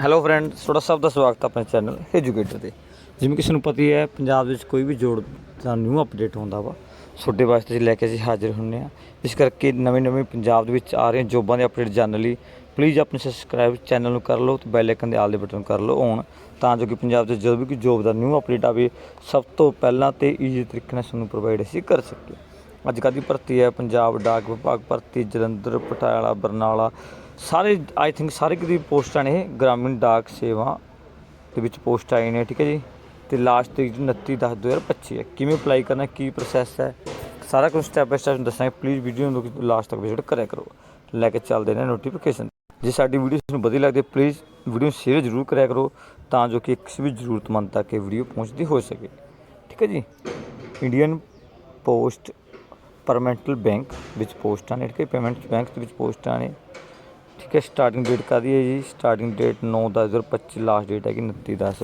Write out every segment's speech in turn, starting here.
Hello friends ਤੁਹਾਡਾ ਸਭ ਦਾ ਸਵਾਗਤ ਹੈ ਆਪਣੇ ਚੈਨਲ ਐਜੂਕੇਟਰ ਤੇ। ਜਿਵੇਂ ਕਿ ਸਾਨੂੰ ਪਤਾ ਹੈ ਪੰਜਾਬ ਵਿੱਚ ਕੋਈ ਵੀ ਜੋੜ ਦਾ ਨਿਊ ਅਪਡੇਟ ਹੁੰਦਾ ਵਾ, ਤੁਹਾਡੇ ਵਾਸਤੇ ਅਸੀਂ ਲੈ ਕੇ ਅਸੀਂ ਹਾਜ਼ਰ ਹੁੰਨੇ ਆ ਇਸ ਕਰਕੇ ਨਵੇਂ ਨਵੇਂ ਪੰਜਾਬ ਦੇ ਵਿੱਚ ਆ ਰਹੇ ਜੋਬਾਂ ਦੇ ਅਪਡੇਟ ਜਾਣਨ ਲਈ ਪਲੀਜ਼ ਆਪਣੇ ਸਬਸਕ੍ਰਾਈਬ ਚੈਨਲ ਨੂੰ ਕਰ ਲਓ ਤੇ ਬੈਲ ਆਈਕਨ ਦੇ ਆਲ ਦੇ ਬਟਨ ਕਰ ਲਓ ਔਨ ਤਾਂ ਜੋ ਕਿ ਪੰਜਾਬ ਦੇ ਜਦੋਂ ਵੀ ਕੋਈ ਜੋਬ ਦਾ ਨਿਊ ਅਪਡੇਟ ਆਵੇ, ਸਭ ਤੋਂ ਪਹਿਲਾਂ ਤੇ ਈਜ਼ੀ ਤਰੀਕੇ ਨਾਲ ਸਾਨੂੰ ਪ੍ਰੋਵਾਈਡ ਅਸੀਂ ਕਰ ਸਕੀਏ। ਅੱਜ ਕੱਲ੍ਹ ਦੀ ਭਰਤੀ ਹੈ, ਪੰਜਾਬ ਡਾਕ ਵਿਭਾਗ ਭਰਤੀ, ਜਲੰਧਰ, ਪਟਿਆਲਾ, ਬਰਨਾਲਾ, ਸਾਰੇ ਆਈ ਥਿੰਕ ਸਾਰੇ ਕਿਤੇ ਪੋਸਟਾਂ ਨੇ ਇਹ ਗ੍ਰਾਮੀਣ ਡਾਕ ਸੇਵਾ ਦੇ ਵਿੱਚ ਪੋਸਟ ਆਏ ਨੇ, ਠੀਕ ਹੈ ਜੀ? ਤੇ ਲਾਸਟ ਤਰੀਕ ਜੀ 29 ਦਸ 2025 ਹੈ। ਕਿਵੇਂ ਅਪਲਾਈ ਕਰਨਾ, ਕੀ ਪ੍ਰੋਸੈਸ ਹੈ? ਸਾਰਾ ਕੁਝ ਸਟੈਪ ਬਾਈ ਸਟੈਪ ਦੱਸਾਂਗੇ। ਪਲੀਜ਼ ਵੀਡੀਓ ਨੂੰ ਲਾਸਟ ਤੱਕ ਵਿਜ਼ਿਟ ਕਰਿਆ ਕਰੋ। ਲੈ ਕੇ ਚੱਲਦੇ ਨੇ ਨੋਟੀਫਿਕੇਸ਼ਨ ਜੇ ਸਾਡੀ ਵੀਡੀਓ ਤੁਹਾਨੂੰ ਵਧੀਆ ਲੱਗਦੀ ਪਲੀਜ਼ ਵੀਡੀਓ ਨੂੰ ਸ਼ੇਅਰ ਜ਼ਰੂਰ ਕਰਿਆ ਕਰੋ, ਤਾਂ ਜੋ ਕਿ ਕਿਸੇ ਵੀ ਜ਼ਰੂਰਤਮੰਦ ਤੱਕ ਇਹ ਵੀਡੀਓ ਪਹੁੰਚਦੀ ਹੋ ਸਕੇ। ਠੀਕ ਹੈ ਜੀ? ਇੰਡੀਅਨ ਪੋਸਟ ਪਰਮੈਂਟਲ ਬੈਂਕ ਵਿੱਚ ਪੋਸਟਾਂ ਨੇ, ਠੀਕ ਹੈ ਪੇਮੈਂਟ ਬੈਂਕ ਦੇ ਵਿੱਚ ਪੋਸਟਾਂ ਨੇ। ਠੀਕ ਹੈ ਸਟਾਰਟਿੰਗ ਡੇਟ ਕਾਦੀ ਹੈ ਜੀ? ਸਟਾਰਟਿੰਗ ਡੇਟ 9 ਦਸ 2025 ਲਾਸਟ ਡੇਟ ਹੈ ਕਿ 29 ਦਸ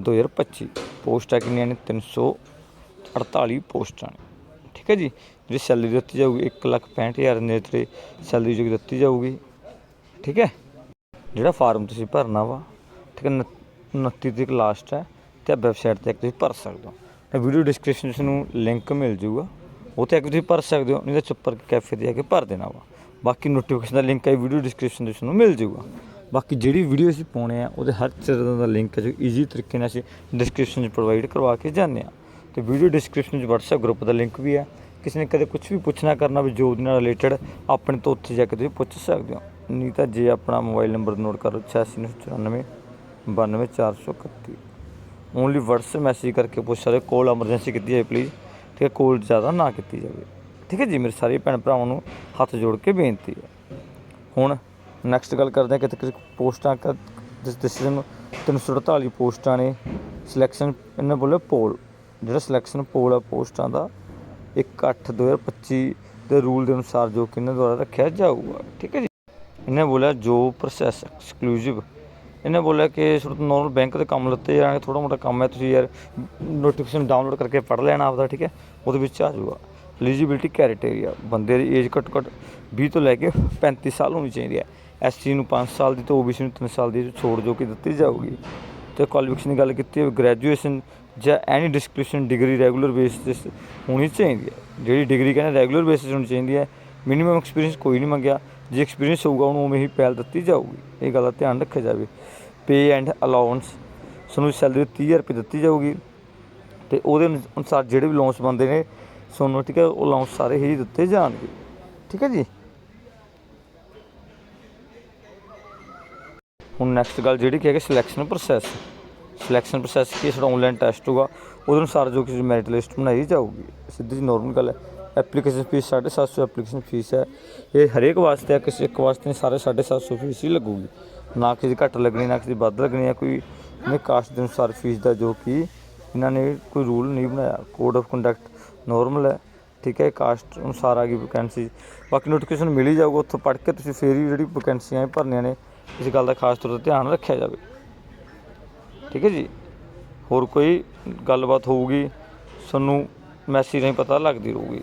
2025 ਪੋਸਟਾਂ ਕਿੰਨੀਆਂ ਨੇ? 348 ਪੋਸਟਾਂ ਨੇ। ਠੀਕ ਹੈ ਜੀ, ਜਿਹੜੀ ਸੈਲਰੀ ਦਿੱਤੀ ਜਾਊਗੀ 1 ਲੱਖ 65000 ਦੇ ਨੇੜੇ ਸੈਲਰੀ ਜੋ ਦਿੱਤੀ ਜਾਊਗੀ। ਠੀਕ ਹੈ, ਜਿਹੜਾ ਫਾਰਮ ਤੁਸੀਂ ਭਰਨਾ ਵਾ, ਠੀਕ ਹੈ 29 ਤਰੀਕ ਲਾਸਟ ਹੈ, ਤੇ ਵੈਬਸਾਈਟ ਤੇ ਤੁਸੀਂ ਭਰ ਸਕਦੇ ਹੋ। ਵੀਡੀਓ ਡਿਸਕ੍ਰਿਪਸ਼ਨ ਵਿੱਚ ਨੂੰ ਲਿੰਕ ਮਿਲ ਜਾਊਗਾ। ਉਹ ਤੇ ਤੁਸੀਂ ਭਰ ਸਕਦੇ ਹੋ, ਨਹੀਂ ਤਾਂ ਚੁੱਪਰ ਕੈਫੇ ਤੇ ਜਾ ਕੇ ਭਰ ਦੇਣਾ ਵਾ। ਬਾਕੀ ਨੋਟੀਫਿਕੇਸ਼ਨ ਦਾ ਲਿੰਕ ਹੈ ਵੀਡੀਓ ਡਿਸਕ੍ਰਿਪਸ਼ਨ ਵਿੱਚ ਤੁਹਾਨੂੰ ਮਿਲ ਜਾਊਗਾ। ਬਾਕੀ ਜਿਹੜੀ ਵੀਡੀਓ ਅਸੀਂ ਪਾਉਣੇ ਆ, ਉਹਦੇ ਹਰ ਤਰ੍ਹਾਂ ਦਾ ਲਿੰਕ ਹੈ ਜੋ ਈਜ਼ੀ ਤਰੀਕੇ ਨਾਲ ਅਸੀਂ ਡਿਸਕ੍ਰਿਪਸ਼ਨ 'ਚ ਪ੍ਰੋਵਾਈਡ ਕਰਵਾ ਕੇ ਜਾਂਦੇ ਆ। ਤੇ ਵੀਡੀਓ ਡਿਸਕ੍ਰਿਪਸ਼ਨ 'ਚ WhatsApp ਗਰੁੱਪ ਦਾ ਲਿੰਕ ਵੀ ਹੈ ਕਿਸੇ ਨੇ ਕਦੇ ਕੁਝ ਵੀ ਪੁੱਛਣਾ ਕਰਨਾ ਵੀ ਜੋਬ ਨਾਲ ਰਿਲੇਟਡ ਆਪਣੇ ਤੋਂ ਉੱਥੇ ਜਾ ਕੇ ਤੁਸੀਂ ਪੁੱਛ ਸਕਦੇ ਹੋ। ਨਹੀਂ ਤਾਂ ਜੇ ਆਪਣਾ ਮੋਬਾਈਲ ਨੰਬਰ ਨੋਟ ਕਰੋ 8694 92431 ਓਨਲੀ WhatsApp ਮੈਸੇਜ ਕਰਕੇ ਪੁੱਛ ਸਕਦੇ ਕੋਲ ਐਮਰਜੈਂਸੀ ਕੀਤੀ ਜਾਵੇ ਪਲੀਜ਼ ਠੀਕ ਕੋਲ ਜ਼ਿਆਦਾ ਨਾ ਕੀਤੀ ਜਾਵੇ। ਠੀਕ ਹੈ ਜੀ, ਮੇਰੇ ਸਾਰੇ ਭੈਣ ਭਰਾਵਾਂ ਨੂੰ ਹੱਥ ਜੋੜ ਕੇ ਬੇਨਤੀ ਹੈ। ਹੁਣ ਨੈਕਸਟ ਗੱਲ ਕਰਦੇ ਹਾਂ ਕਿ ਕਿਸੇ ਪੋਸਟਾਂ ਕ ਜਿਸ ਦਿਸ ਨੂੰ 348 ਪੋਸਟਾਂ ਨੇ ਸਿਲੈਕਸ਼ਨ ਇਹਨਾਂ ਬੋਲੇ ਪੋਲ ਜਿਹੜਾ ਸਿਲੈਕਸ਼ਨ ਪੋਲ ਆ ਪੋਸਟਾਂ ਦਾ 1/8/2025 ਦੇ ਰੂਲ ਦੇ ਅਨੁਸਾਰ ਜੋ ਕਿ ਇਹਨਾਂ ਦੁਆਰਾ ਰੱਖਿਆ ਜਾਊਗਾ। ਠੀਕ ਹੈ ਜੀ। ਇਹਨੇ ਬੋਲਿਆ ਜੋ ਪ੍ਰੋਸੈਸ ਐਕਸਕਲੂਸਿਵ ਇਹਨੇ ਬੋਲਿਆ ਕਿ ਸਿਰਫ ਨੋਰਮਲ ਬੈਂਕ ਦੇ ਕੰਮ ਲੱਤੇ ਜਾਣਗੇ ਥੋੜਾ ਮੋਟਾ ਕੰਮ ਹੈ, ਤੁਸੀਂ ਯਾਰ ਨੋਟੀਫਿਕੇਸ਼ਨ ਡਾਊਨਲੋਡ ਕਰਕੇ ਪੜ੍ਹ ਲੈਣਾ ਆਪਦਾ, ਠੀਕ ਹੈ? ਉਹਦੇ ਵਿੱਚ ਆ ਜਾਊਗਾ। ਐਲੀਜੀਬਿਲਟੀ ਕ੍ਰਾਈਟੇਰੀਆ ਬੰਦੇ ਦੀ ਏਜ ਘੱਟੋ ਘੱਟ 20 ਤੋਂ ਲੈ ਕੇ 35 ਸਾਲ ਹੋਣੀ ਚਾਹੀਦੀ ਹੈ। ਐਸਸੀ ਨੂੰ 5 ਸਾਲ ਦੀ ਤੇ ਓਬੀਸੀ ਨੂੰ 3 ਸਾਲ ਦੀ ਛੋੜ ਜੋ ਕਿ ਦਿੱਤੀ ਜਾਊਗੀ। ਤੇ ਕੁਆਲੀਫਿਕੇਸ਼ਨ ਦੀ ਗੱਲ ਕੀਤੀ ਹੈ ਗ੍ਰੈਜੂਏਸ਼ਨ ਜਾਂ any description degree regular basis ਤੇ ਹੋਣੀ ਚਾਹੀਦੀ ਹੈ। ਜਿਹੜੀ ਡਿਗਰੀ ਕਹਿੰਦੇ ਰੈਗੂਲਰ ਬੇਸਿਸ ਹੋਣੀ ਚਾਹੀਦੀ ਹੈ ਮਿਨੀਮਮ ਐਕਸਪੀਰੀਅੰਸ ਕੋਈ ਨਹੀਂ ਮੰਗਿਆ। ਜੇ ਐਕਸਪੀਰੀਅੰਸ ਹੋਊਗਾ, ਉਹਨੂੰ ਉਵੇਂ ਹੀ ਪਹਿਲ ਦਿੱਤੀ ਜਾਊਗੀ। ਇਹ ਗੱਲ ਦਾ ਧਿਆਨ ਰੱਖਿਆ ਜਾਵੇ। ਪੇ ਐਂਡ ਅਲਾਉਂਸ ਤੁਹਾਨੂੰ ਸੈਲਰੀ 30000 ਰੁਪਏ ਦਿੱਤੀ ਜਾਊਗੀ ਤੇ ਉਹਦੇ ਅਨੁਸਾਰ ਜਿਹੜੇ ਵੀ ਲੋਨਸ ਬੰਦੇ ਨੇ, ਤੁਹਾਨੂੰ ਠੀਕ ਹੈ, ਉਹ ਅਲਾਉਂਸ ਸਾਰੇ ਹੀ ਦਿੱਤੇ ਜਾਣਗੇ। ਠੀਕ ਹੈ ਜੀ? ਹੁਣ ਨੈਕਸਟ ਗੱਲ ਜਿਹੜੀ ਕਿ ਹੈ ਕਿ ਸਿਲੈਕਸ਼ਨ ਪ੍ਰੋਸੈਸ ਸਿਲੈਕਸ਼ਨ ਪ੍ਰੋਸੈਸ ਕੀ ਸਾਡਾ ਆਨਲਾਈਨ ਟੈਸਟ ਹੋਗਾ ਉਹਦੇ ਅਨੁਸਾਰ ਜੋ ਕਿ ਮੈਰਿਟ ਲਿਸਟ ਬਣਾਈ ਜਾਊਗੀ। ਸਿੱਧੀ ਜੀ ਨਾਰਮਲ ਗੱਲ ਹੈ। ਐਪਲੀਕੇਸ਼ਨ ਫੀਸ 750 ਐਪਲੀਕੇਸ਼ਨ ਫੀਸ ਹੈ ਇਹ ਹਰੇਕ ਵਾਸਤੇ ਹੈ ਕਿਸੇ ਇੱਕ ਵਾਸਤੇ ਨਹੀਂ ਸਾਰੇ 750 ਫੀਸ ਹੀ ਲੱਗੂਗੀ ਨਾ ਕਿਸੇ ਦੀ ਘੱਟ ਲੱਗਣੀ ਨਾ ਕਿਸੇ ਦੀ ਵੱਧ ਲੱਗਣੀ ਹੈ ਕੋਈ ਨੇ ਕਾਸਟ ਦੇ ਅਨੁਸਾਰ ਫੀਸ ਦਾ ਜੋ ਕਿ ਇਹਨਾਂ ਨੇ ਕੋਈ ਰੂਲ ਨਹੀਂ ਬਣਾਇਆ ਕੋਡ ਆਫ ਕੰਡਕਟ ਨਾਰਮਲ ਹੈ ਠੀਕ ਹੈ ਕਾਸਟ ਅਨੁਸਾਰ ਆ ਗਈ ਵੈਕੈਂਸੀ ਬਾਕੀ ਨੋਟੀਫਿਕੇਸ਼ਨ ਮਿਲ ਹੀ ਜਾਊਗਾ ਉੱਥੋਂ ਪੜ੍ਹ ਕੇ ਤੁਸੀਂ ਫੇਰ ਹੀ ਜਿਹੜੀ ਵੈਕੈਂਸੀਆਂ ਭਰਨੀਆਂ ਨੇ ਇਸ ਗੱਲ ਦਾ ਖਾਸ ਤੌਰ ਤੇ ਧਿਆਨ ਰੱਖਿਆ ਜਾਵੇ ਠੀਕ ਹੈ ਜੀ ਹੋਰ ਕੋਈ ਗੱਲਬਾਤ ਹੋਊਗੀ ਤੁਹਾਨੂੰ ਮੈਸੇਜ ਰਾਹੀਂ ਪਤਾ ਲੱਗਦੀ ਰਹੂਗੀ।